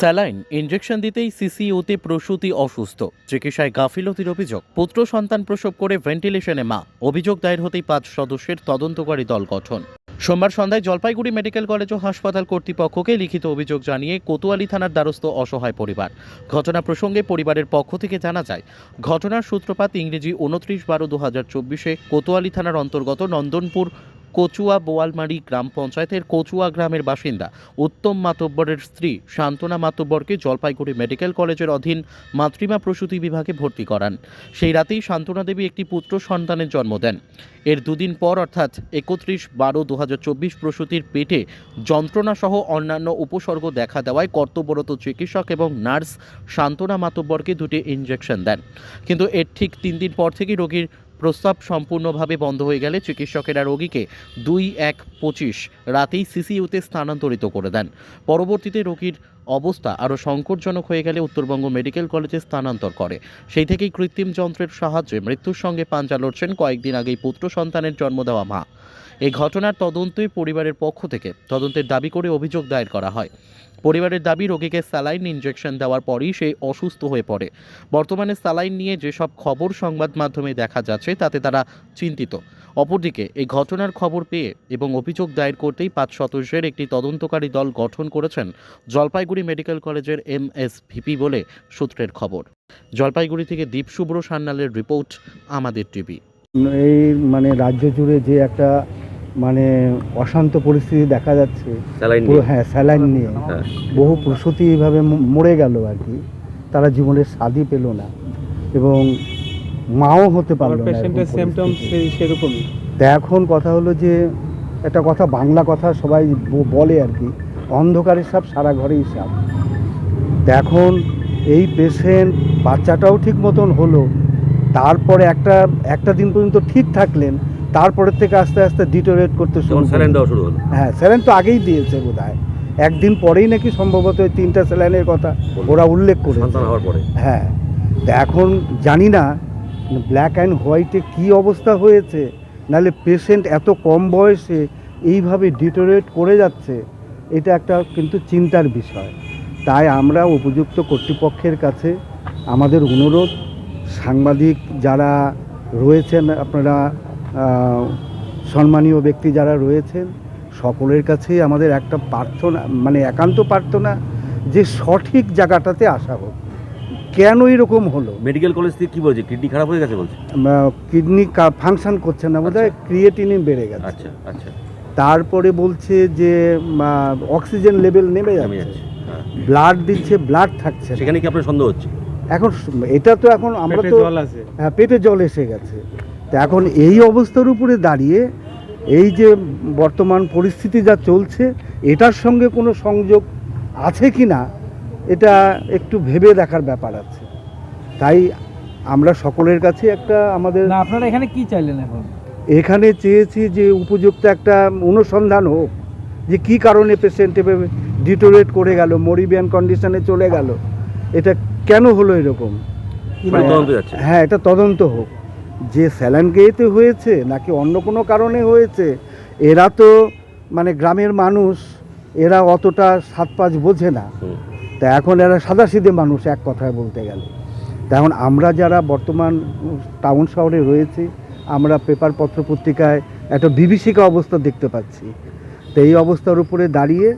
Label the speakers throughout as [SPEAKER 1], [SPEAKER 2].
[SPEAKER 1] Saline injection দিতেই সিসিইউতে প্রসূতি অসুস্থ। চিকিৎসায় গাফিলতির অভিযোগ, পুত্র সন্তান প্রসব করে ভেন্টিলেশনে মা। অভিযোগ দায়ের হতেই পাঁচ সদস্যের তদন্তকারী দল গঠন। সোমবার সন্ধ্যায় জলপাইগুড়ি মেডিকেল কলেজ ও হাসপাতাল কর্তৃপক্ষকে লিখিত অভিযোগ জানিয়ে কোতোয়ালি থানার দ্বারস্থ অসহায় পরিবার। ঘটনা প্রসঙ্গে পরিবারের পক্ষ থেকে জানা যায়, ঘটনার সূত্রপাত ইংরেজি উনত্রিশ বারো দু হাজার চব্বিশে কোতোয়ালি থানার অন্তর্গত নন্দনপুর কচুয়া বোয়ালমারি গ্রাম পঞ্চায়েতের কচুয়া গ্রামের বাসিন্দা উত্তম মাতব্বরের স্ত্রী শান্তনা মাতব্বরকে জলপাইগুড়ি মেডিকেল কলেজের অধীন মাতৃমা প্রসূতি বিভাগে ভর্তি করান। সেই রাতেই শান্তনা দেবী একটি পুত্র সন্তানের জন্ম দেন। এর দুদিন পর, অর্থাৎ একত্রিশ বারো দু প্রসূতির পেটে যন্ত্রণাসহ অন্যান্য উপসর্গ দেখা দেওয়ায় কর্তব্যরত চিকিৎসক এবং নার্স শান্তনা মাতব্বরকে দুটি ইঞ্জেকশন দেন। কিন্তু এর ঠিক তিন দিন পর থেকেই রোগীর প্রস্তাব সম্পূর্ণভাবে বন্ধ হয়ে গেলে চিকিৎসকেরা রোগীকে দুই এক পঁচিশ রাতেই সিসিইউতে স্থানান্তরিত করে দেন। পরবর্তীতে রোগীর অবস্থা আরও সংকটজনক হয়ে গেলে উত্তরবঙ্গ মেডিকেল কলেজে স্থানান্তর করে। সেই থেকেই কৃত্রিম যন্ত্রের সাহায্যে মৃত্যুর সঙ্গে পাঞ্জা লড়ছেন কয়েকদিন আগেই পুত্র সন্তানের জন্ম দেওয়া মা। এই ঘটনার তদন্তে পরিবারের পক্ষ থেকে। তদন্তের দাবি করে অভিযোগ দায়ের করা হয়। পরিবারের দাবি, রোগীকে স্যালাইন ইঞ্জেকশন দেওয়ার পরই সে অসুস্থ হয়ে পড়ে। বর্তমানে স্যালাইন নিয়ে যেসব খবর সংবাদ মাধ্যমে দেখা যাচ্ছে, তাতে তারা চিন্তিত। অপরদিকে, এই ঘটনার খবর পেয়ে এবং অভিযোগ দায়ের করতেই পাঁচ সদস্যের একটি তদন্তকারী দল গঠন করেছেন জলপাইগুড়ি মেডিকেল কলেজের এম এস ভিপি বলে সূত্রের খবর। জলপাইগুড়ি থেকে দীপ শুভ্র সান্যালের রিপোর্ট, আমাদের টিভি।
[SPEAKER 2] এই মানে রাজ্য জুড়ে যে একটা মানে অশান্ত পরিস্থিতি দেখা যাচ্ছে। পুরো হ্যাঁ স্যালাইন নিয়ে। বহু প্রসূতি এইভাবে মরে গেল আর কি। তারা জীবনের স্বাদই পেল না। এবং মাও হতে পারল না এখন কথা হলো যে একটা কথা বাংলা কথা সবাই ব- বলে আর কি অন্ধকারের সাপ সারা ঘরেই সাপ। এখন এই পেশেন্ট বাচ্চাটাও ঠিক মতন হলো তারপরে একটা একটা দিন পর্যন্ত ঠিক থাকলেন তারপরের থেকে আস্তে আস্তে ডিটোরেট করতে শুরু
[SPEAKER 3] শুরু হলো।
[SPEAKER 2] হ্যাঁ স্যালাইন তো আগেই দিয়েছে বোধ হয় একদিন পরেই নাকি সম্ভবত ওই তিনটা স্যালাইনের কথা ওরা উল্লেখ
[SPEAKER 3] পরে।
[SPEAKER 2] হ্যাঁ তা এখন জানি না ব্ল্যাক অ্যান্ড হোয়াইটে কি অবস্থা হয়েছে নাহলে পেশেন্ট এত কম বয়সে এইভাবে ডিটোরেট করে যাচ্ছে এটা একটা কিন্তু চিন্তার বিষয়। তাই আমরা উপযুক্ত কর্তৃপক্ষের কাছে আমাদের অনুরোধ সাংবাদিক যারা রয়েছেন আপনারা সম্মানীয় ব্যক্তি যারা রয়েছেন সকলের কাছেই আমাদের একটা প্রার্থনা মানে একান্ত প্রার্থনা যে সঠিক জায়গাটাতে আসা হোক। কেন এরকম হলো?
[SPEAKER 3] মেডিকেল কলেজ থেকে কি বলছে? কিডনি খারাপ হয়ে গেছে বলছে?
[SPEAKER 2] কিডনি ফাংশন করছে না বোধ হয় ক্রিয়েটিনিন বেড়ে গেছে।
[SPEAKER 3] আচ্ছা আচ্ছা।
[SPEAKER 2] তারপরে বলছে যে অক্সিজেন লেভেল নেমে যাচ্ছে।
[SPEAKER 3] যাচ্ছে হ্যাঁ।
[SPEAKER 2] ব্লাড দিচ্ছে ব্লাড থাকছে
[SPEAKER 3] সেখানে কি আপনার সন্দেহ হচ্ছে?
[SPEAKER 2] এখন এটা তো এখন আমরা তো
[SPEAKER 4] জল আছে।
[SPEAKER 2] হ্যাঁ পেটে জল এসে গেছে। তো এখন এই অবস্থার উপরে দাঁড়িয়ে এই যে বর্তমান পরিস্থিতি যা চলছে এটার সঙ্গে কোনো সংযোগ আছে কি না এটা একটু ভেবে দেখার ব্যাপার আছে। তাই আমরা সকলের কাছে একটা আমাদের
[SPEAKER 4] আপনারা এখানে কি চাইলেন এখন?
[SPEAKER 2] এখানে চেয়েছি যে উপযুক্ত একটা অনুসন্ধান হোক যে কি কারণে পেশেন্ট এভাবে ডিটোরেট করে গেল মরিবিয়ান কন্ডিশনে চলে গেল এটা কেন হলো এরকম?
[SPEAKER 3] মানে
[SPEAKER 2] হ্যাঁ এটা তদন্ত হোক। যে স্যালান গেয়েতে হয়েছে নাকি অন্য কোনো কারণে হয়েছে এরা তো মানে গ্রামের মানুষ এরা অতটা সাত পাঁচ বোঝে না। তা এখন এরা সাদাসিধে মানুষ এক কথায় বলতে গেলে। তা এখন আমরা যারা বর্তমান টাউন শহরে রয়েছি আমরা পেপার পত্র পত্রিকায় একটা বিভীষিকা অবস্থা দেখতে পাচ্ছি। তো এই অবস্থার উপরে দাঁড়িয়ে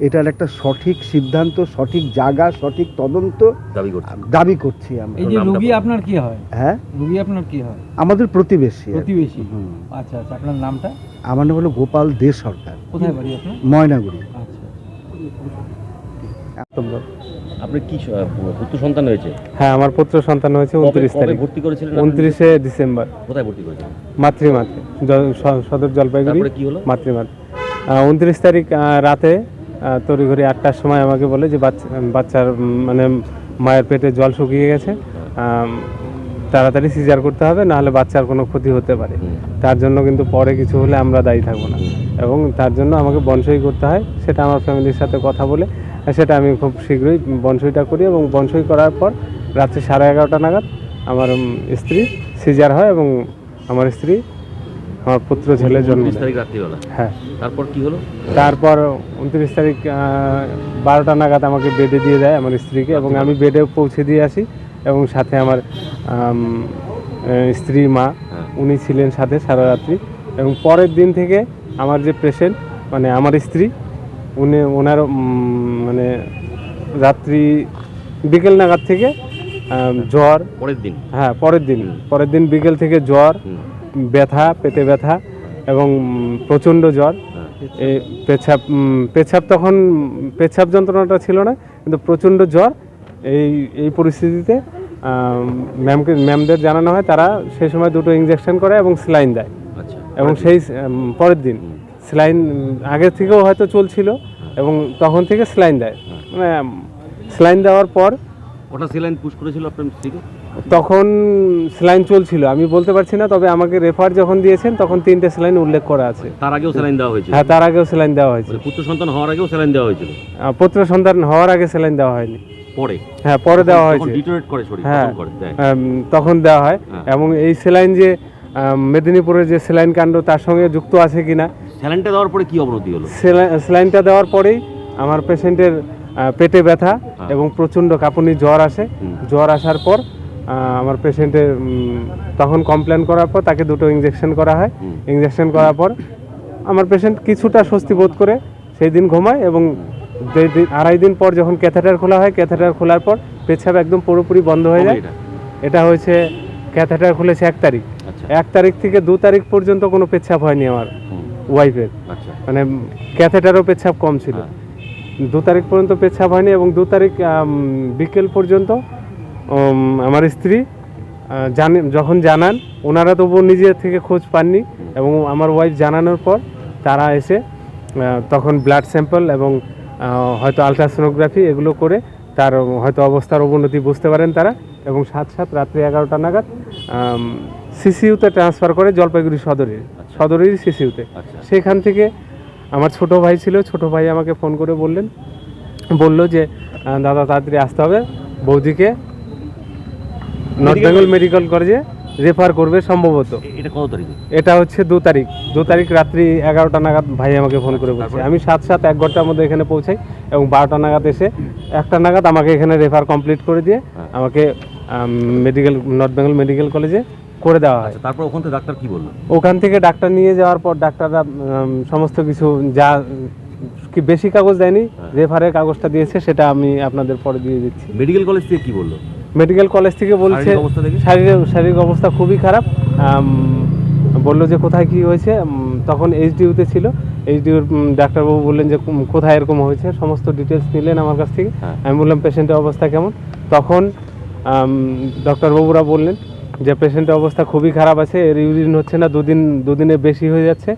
[SPEAKER 2] এটার একটা সঠিক সিদ্ধান্ত সঠিক জায়গা সঠিক তদন্ত
[SPEAKER 3] দাবি করছে।
[SPEAKER 2] দাবি করছি আমরা।
[SPEAKER 4] এই যে রুগী। আপনার কি হয়?
[SPEAKER 2] হ্যাঁ?
[SPEAKER 4] রুগী আপনার কি হয়?
[SPEAKER 2] আমাদের প্রতিবেশী
[SPEAKER 4] প্রতিবেশী? আচ্ছা আচ্ছা আপনার নামটা?
[SPEAKER 2] আমার নাম হলো গোপাল দে সরকার।
[SPEAKER 4] কোথায় বাড়ি আপনার?
[SPEAKER 2] ময়নাগুড়ি।
[SPEAKER 4] আচ্ছা
[SPEAKER 3] আপনার কি পুত্র সন্তান হয়েছে
[SPEAKER 5] হ্যাঁ আমার পুত্র সন্তান হয়েছে
[SPEAKER 3] কবে-
[SPEAKER 5] উনত্রিশ তারিখ।
[SPEAKER 3] ভর্তি করেছিলেন?
[SPEAKER 5] উনত্রিশে ডিসেম্বর।
[SPEAKER 3] কোথায় ভর্তি করেছিলেন?
[SPEAKER 5] মাতৃমাতে সদর জলপাইগুড়ি।
[SPEAKER 3] তারপরে কি হলো?
[SPEAKER 5] মাতৃমাতে। উনত্রিশ তারিখ রাতে তড়িঘড়ি আটটার সময় আমাকে বলে যে বাচ্চা বাচ্চার মানে মায়ের পেটে জল শুকিয়ে গেছে তাড়াতাড়ি সিজার করতে হবে নাহলে বাচ্চার কোনো ক্ষতি হতে পারে। তার জন্য কিন্তু পরে কিছু হলে আমরা দায়ী থাকব না। এবং তার জন্য আমাকে বনসই করতে হয় সেটা আমার ফ্যামিলির সাথে কথা বলে সেটা আমি খুব শীঘ্রই বনসইটা করি এবং বনসই করার পর রাত্রি সাড়ে এগারোটা নাগাদ আমার স্ত্রী সিজার হয় এবং আমার স্ত্রী আমার পুত্র ছেলে জন্ম
[SPEAKER 3] তারিখ রাত্রিবেলা?
[SPEAKER 5] হ্যাঁ।
[SPEAKER 3] তারপর কি হলো?
[SPEAKER 5] তারপর উনত্রিশ তারিখ বারোটা নাগাদ আমাকে বেডে দিয়ে দেয় আমার স্ত্রীকে এবং আমি বেডে পৌঁছে দিয়ে আসি এবং সাথে আমার আম, স্ত্রী মা
[SPEAKER 3] হ্যাঁ।
[SPEAKER 5] উনি ছিলেন সাথে সারা রাত্রি এবং পরের দিন থেকে আমার যে পেশেন্ট মানে আমার স্ত্রী উনি ওনার মানে রাত্রি বিকেল নাগাদ থেকে জ্বর।
[SPEAKER 3] পরের দিন?
[SPEAKER 5] হ্যাঁ পরের দিন। পরের দিন বিকেল থেকে জ্বর। ব্যথা পেটে ব্যথা এবং প্রচণ্ড জ্বর।
[SPEAKER 3] হ্যাঁ।
[SPEAKER 5] এই পেছাব উম, তখন পেছাব যন্ত্রণাটা ছিল না কিন্তু প্রচণ্ড জ্বর এই এই পরিস্থিতিতে ম্যামকে ম্যামদের জানানো হয় তারা সেই সময় দুটো ইঞ্জেকশন করে এবং স্লাইন দেয়।
[SPEAKER 3] আচ্ছা
[SPEAKER 5] এবং সেই পরের দিন। স্লাইন আগের থেকেও হয়তো চলছিল এবং তখন থেকে স্লাইন দেয়। মানে স্লাইন দেওয়ার পর
[SPEAKER 3] ওটা সেলাইন পুশ করেছিল আপনার স্ত্রীকে?
[SPEAKER 5] তখন স্লাইন চলছিল। আমি বলতে পারছি না তবে আমাকে রেফার যখন দিয়েছেন তখন তিনটে স্লাইন উল্লেখ করা আছে।
[SPEAKER 3] তার আগেও সেলাইন দেওয়া হয়েছিল?
[SPEAKER 5] হ্যাঁ তার আগেও স্যালাইন দেওয়া হয়েছে
[SPEAKER 3] মানে পুত্র সন্তান হওয়ার আগেও সেলাইন দেওয়া হয়েছিল?
[SPEAKER 5] আহ, পুত্র সন্তান হওয়ার আগে স্যালাইন দেওয়া হয়নি।
[SPEAKER 3] পরে?
[SPEAKER 5] হ্যাঁ পরে দেওয়া হয়েছে।
[SPEAKER 3] ডিটোরেট করে শরীর
[SPEAKER 5] হ্যাঁ
[SPEAKER 3] তখন করে দেয়।
[SPEAKER 5] আম, তখন দেওয়া হয়।
[SPEAKER 3] হ্যাঁ।
[SPEAKER 5] এবং এই স্যালাইন যে আম, মেদিনীপুরের যে স্যালাইন কাণ্ড তার সঙ্গে যুক্ত আছে কিনা?
[SPEAKER 3] স্যালাইনটা দেওয়ার পরে কি অবনতি হলো?
[SPEAKER 5] স্যালাইনটা দেওয়ার পরেই আমার পেশেন্টের পেটে ব্যথা এবং প্রচণ্ড কাঁপুনি জ্বর আসে।
[SPEAKER 3] হুম।
[SPEAKER 5] জ্বর আসার পর আমার পেশেন্টের তখন কমপ্লেন করার পর তাকে দুটো ইঞ্জেকশন করা হয়। ইঞ্জেকশন করার পর আমার পেশেন্ট কিছুটা স্বস্তি বোধ করে সেই দিন ঘুমায় এবং আড়াই দিন পর যখন ক্যাথেটার খোলা হয় ক্যাথেটার খোলার পর পেছাব একদম পুরোপুরি বন্ধ হয়ে যায়।
[SPEAKER 3] এটা?
[SPEAKER 5] হয়েছে ক্যাথেটার খুলেছে এক তারিখ।
[SPEAKER 3] আচ্ছা।
[SPEAKER 5] এক তারিখ থেকে দু তারিখ পর্যন্ত কোনো পেচ্ছাপ হয়নি আমার ওয়াইফের
[SPEAKER 3] আচ্ছা।
[SPEAKER 5] মানে ক্যাথেটারও পেচ্ছাপ কম ছিল।
[SPEAKER 3] হ্যাঁ।
[SPEAKER 5] দু তারিখ পর্যন্ত পেচ্ছাপ হয়নি এবং দু তারিখ বিকেল পর্যন্ত আমার স্ত্রী জানে যখন জানান ওনারা তবু নিজের থেকে খোঁজ পাননি এবং আমার ওয়াইফ জানানোর পর তারা এসে তখন ব্লাড স্যাম্পল এবং হয়তো আলট্রাসোনোগ্রাফি এগুলো করে তার হয়তো অবস্থার অবনতি বুঝতে পারেন তারা এবং সাত সাত রাত্রি এগারোটা নাগাদ সিসিউতে ট্রান্সফার করে জলপাইগুড়ি সদরের সদরের সিসিউতে
[SPEAKER 3] আচ্ছা।
[SPEAKER 5] সেখান থেকে আমার ছোট ভাই ছিল ছোট ভাই আমাকে ফোন করে বললেন বলল যে দাদা তাড়াতাড়ি আসতে হবে বৌদিকে নর্থ বেঙ্গল মেডিকেল কলেজে রেফার করবে সম্ভবত।
[SPEAKER 3] এটা কত তারিখে?
[SPEAKER 5] এটা হচ্ছে দু তারিখ। দু তারিখ রাত্রি এগারোটা নাগাদ ভাই আমাকে ফোন করে বলছে। আমি সাত সাত এক ঘণ্টার মধ্যে এখানে পৌঁছাই এবং বারোটা নাগাদ এসে একটা নাগাদ আমাকে এখানে রেফার কমপ্লিট করে দিয়ে
[SPEAKER 3] হ্যাঁ।
[SPEAKER 5] আমাকে মেডিকেল নর্থ বেঙ্গল মেডিকেল কলেজে করে দেওয়া হয়।
[SPEAKER 3] আচ্ছা তারপর ওখান থেকে ডাক্তার কি বলল?
[SPEAKER 5] ওখান থেকে ডাক্তার নিয়ে যাওয়ার পর ডাক্তাররা সমস্ত কিছু যা কি বেশি কাগজ দেয়নি
[SPEAKER 3] হ্যাঁ।
[SPEAKER 5] রেফারের কাগজটা দিয়েছে সেটা আমি আপনাদের পরে দিয়ে দিচ্ছি।
[SPEAKER 3] মেডিকেল কলেজ থেকে কি বলল?
[SPEAKER 5] মেডিকেল কলেজ থেকে বলছে
[SPEAKER 3] শারীরিক
[SPEAKER 5] শারীরিক অবস্থা খুবই খারাপ। বলল যে কোথায় কি হয়েছে তখন এইচডিউতে ছিল। এইচডিউর ডাক্তারবাবু বললেন যে কোথায় এরকম হয়েছে? সমস্ত ডিটেলস নিলেন আমার কাছ থেকে।
[SPEAKER 3] হ্যাঁ।
[SPEAKER 5] আমি বললাম পেশেন্টের অবস্থা কেমন? তখন ডক্টরবাবুরা বললেন যে পেশেন্টের অবস্থা খুবই খারাপ আছে এর ইউরিন হচ্ছে না দুদিন দুদিনে বেশি হয়ে যাচ্ছে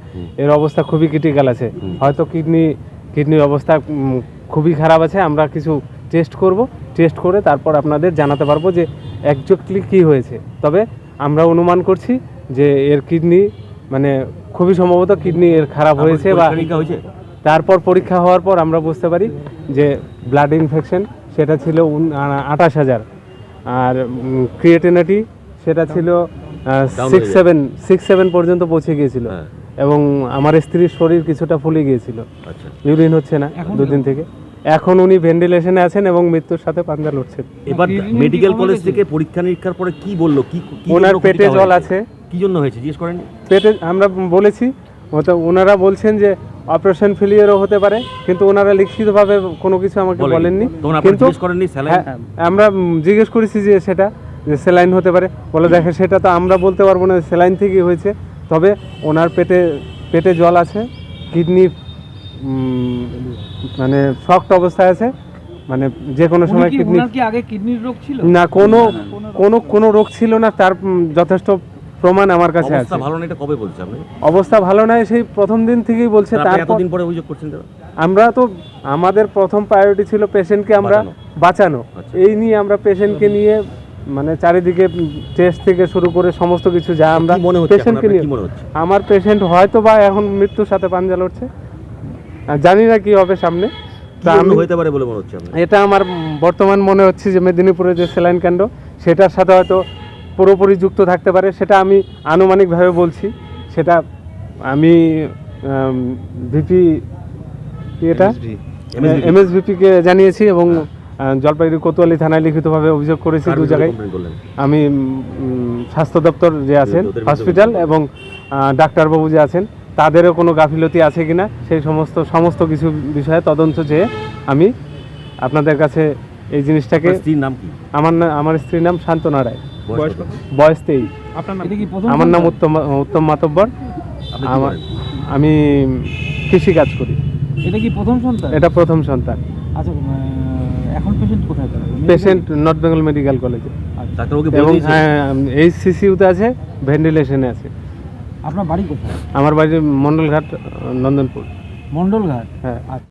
[SPEAKER 5] এর অবস্থা খুবই ক্রিটিক্যাল আছে। হয়তো কিডনি কিডনির অবস্থা খুবই খারাপ আছে আমরা কিছু টেস্ট করব টেস্ট করে তারপর আপনাদের জানাতে পারব যে একজাক্টলি কী হয়েছে। তবে আমরা অনুমান করছি যে এর কিডনি মানে খুবই সম্ভবত কিডনি এর খারাপ হয়েছে বা
[SPEAKER 3] হয়েছে?
[SPEAKER 5] তারপর পরীক্ষা হওয়ার পর আমরা বুঝতে পারি যে ব্লাড ইনফেকশন সেটা ছিল আঠাশ হাজার। আর ক্রিয়েটিনাটি সেটা ছিল সিক্স সেভেন সিক্স সেভেন পর্যন্ত পৌঁছে গিয়েছিল।
[SPEAKER 3] হ্যাঁ।
[SPEAKER 5] এবং আমার স্ত্রীর শরীর কিছুটা ফুলে গিয়েছিল।
[SPEAKER 3] আচ্ছা।
[SPEAKER 5] ইউরিন হচ্ছে না দুদিন থেকে। এখন উনি ভেন্টিলেশনে আছেন এবং মৃত্যুর সাথে পাঞ্জা লড়ছেন।
[SPEAKER 3] এবার মেডিকেল কলেজ থেকে পরীক্ষা নিরীক্ষার পরে কি বলল? কি কি
[SPEAKER 5] ওনার পেটে জল আছে।
[SPEAKER 3] কি জন্য হয়েছে? জিজ্ঞেস করেন।
[SPEAKER 5] পেটে আমরা বলেছি তো ওনারা বলছেন যে অপারেশন ফেলিয়ারও হতে পারে কিন্তু ওনারা লিখিতভাবে কোনো কিছু আমাকে বলেননি। কিন্তু
[SPEAKER 3] জিজ্ঞেস করেননি স্যালাইন?
[SPEAKER 5] হ্যাঁ, আমরা জিজ্ঞেস করেছি যে সেটা যে স্যালাইন হতে পারে। বলে দেখে সেটা তো আমরা বলতে পারব না স্যালাইন থেকেই হয়েছে। তবে ওনার পেটে পেটে জল আছে কিডনি মানে শক্ত অবস্থায় আছে। মানে যে কোনো সময় কিডনি
[SPEAKER 4] কি আগে কিডনির রোগ ছিল?
[SPEAKER 5] না কোনো কোনো কোনো রোগ ছিল না। তার যথেষ্ট প্রমাণ আমার কাছে আছে।
[SPEAKER 3] অবস্থা ভালো না এটা কবে বলছে আপনি?
[SPEAKER 5] অবস্থা ভালো নয় সেই প্রথম দিন থেকেই বলছে তারপর
[SPEAKER 3] এতদিন পরে অভিযোগ করছেন
[SPEAKER 5] আমরা তো আমাদের প্রথম প্রায়োরিটি ছিল পেশেন্টকে আমরা
[SPEAKER 3] বাঁচানো। আচ্ছা।
[SPEAKER 5] এই নিয়ে আমরা পেশেন্টকে নিয়ে মানে চারিদিকে টেস্ট থেকে শুরু করে সমস্ত কিছু যা আমরা পেশেন্টকে নিয়ে
[SPEAKER 3] কি মনে হচ্ছে?
[SPEAKER 5] আমার পেশেন্ট হয়তো বা এখন মৃত্যুর সাথে পাঞ্জা লড়ছে। জানি না কি হবে সামনে।
[SPEAKER 3] পারে বলে মনে হচ্ছে
[SPEAKER 5] এটা আমার বর্তমান মনে হচ্ছে যে মেদিনীপুরে যে সেলাইন কাণ্ড সেটার সাথে হয়তো পুরোপুরি যুক্ত থাকতে পারে। সেটা আমি আনুমানিকভাবে বলছি। সেটা আমি ভিপি এটা?
[SPEAKER 3] MSVP
[SPEAKER 5] এমএসভিপিকে জানিয়েছি এবং জলপাইগুড়ি কোতোয়ালি থানায় লিখিতভাবে অভিযোগ করেছি দু জায়গায়। আমি স্বাস্থ্য দপ্তর যে আছেন হসপিটাল এবং ডাক্তারবাবু যে আছেন তাদেরও কোনো গাফিলতি আছে কিনা সেই সমস্ত সমস্ত কিছু বিষয়ে তদন্ত চেয়ে আমি আপনাদের কাছে এই জিনিসটাকে
[SPEAKER 3] স্ত্রীর নাম কি?
[SPEAKER 5] আমার না আমার স্ত্রীর নাম শান্তনা রায়।
[SPEAKER 3] বয়স
[SPEAKER 5] তেইশ।
[SPEAKER 4] প্রথম
[SPEAKER 5] আমার নাম উত্তম উত্তম মাতব্বর। আমার আমি কৃষি কাজ করি।
[SPEAKER 4] এটা কি প্রথম সন্তান?
[SPEAKER 5] এটা প্রথম সন্তান।
[SPEAKER 4] আচ্ছা এখন পেশেন্ট কোথায়
[SPEAKER 5] পেশেন্ট নর্থ বেঙ্গল মেডিকেল কলেজে
[SPEAKER 3] ডাক্তারবাবুকে
[SPEAKER 5] এবং
[SPEAKER 3] দিয়েছেন?
[SPEAKER 5] হ্যাঁ আছে ভেন্টিলেশনে আছে।
[SPEAKER 4] আপনার বাড়ি কোথায়?
[SPEAKER 5] আমার বাড়ি মন্ডলঘাট নন্দনপুর।
[SPEAKER 4] মন্ডলঘাট?
[SPEAKER 5] হ্যাঁ।
[SPEAKER 4] আচ্ছা।